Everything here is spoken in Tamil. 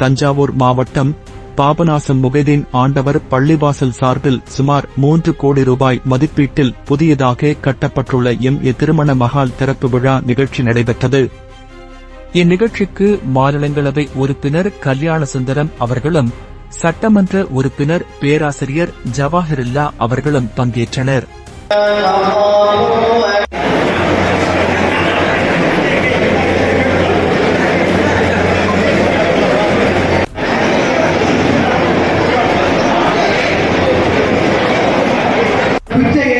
தஞ்சாவூர் மாவட்டம் பாபநாசம் முகைதீன் ஆண்டவர் பள்ளிவாசல் சார்பில் சுமார் மூன்று கோடி ரூபாய் மதிப்பீட்டில் புதியதாக கட்டப்பட்டுள்ள எம். ஏ. திருமண மகால் திறப்பு விழா நிகழ்ச்சி நடைபெற்றது. இந்நிகழ்ச்சிக்கு மாநிலங்களவை உறுப்பினர் கல்யாண சுந்தரம் அவர்களும் சட்டமன்ற உறுப்பினர் பேராசிரியர் ஜவாஹிருல்லா அவர்களும் பங்கேற்றனர். பிச்சை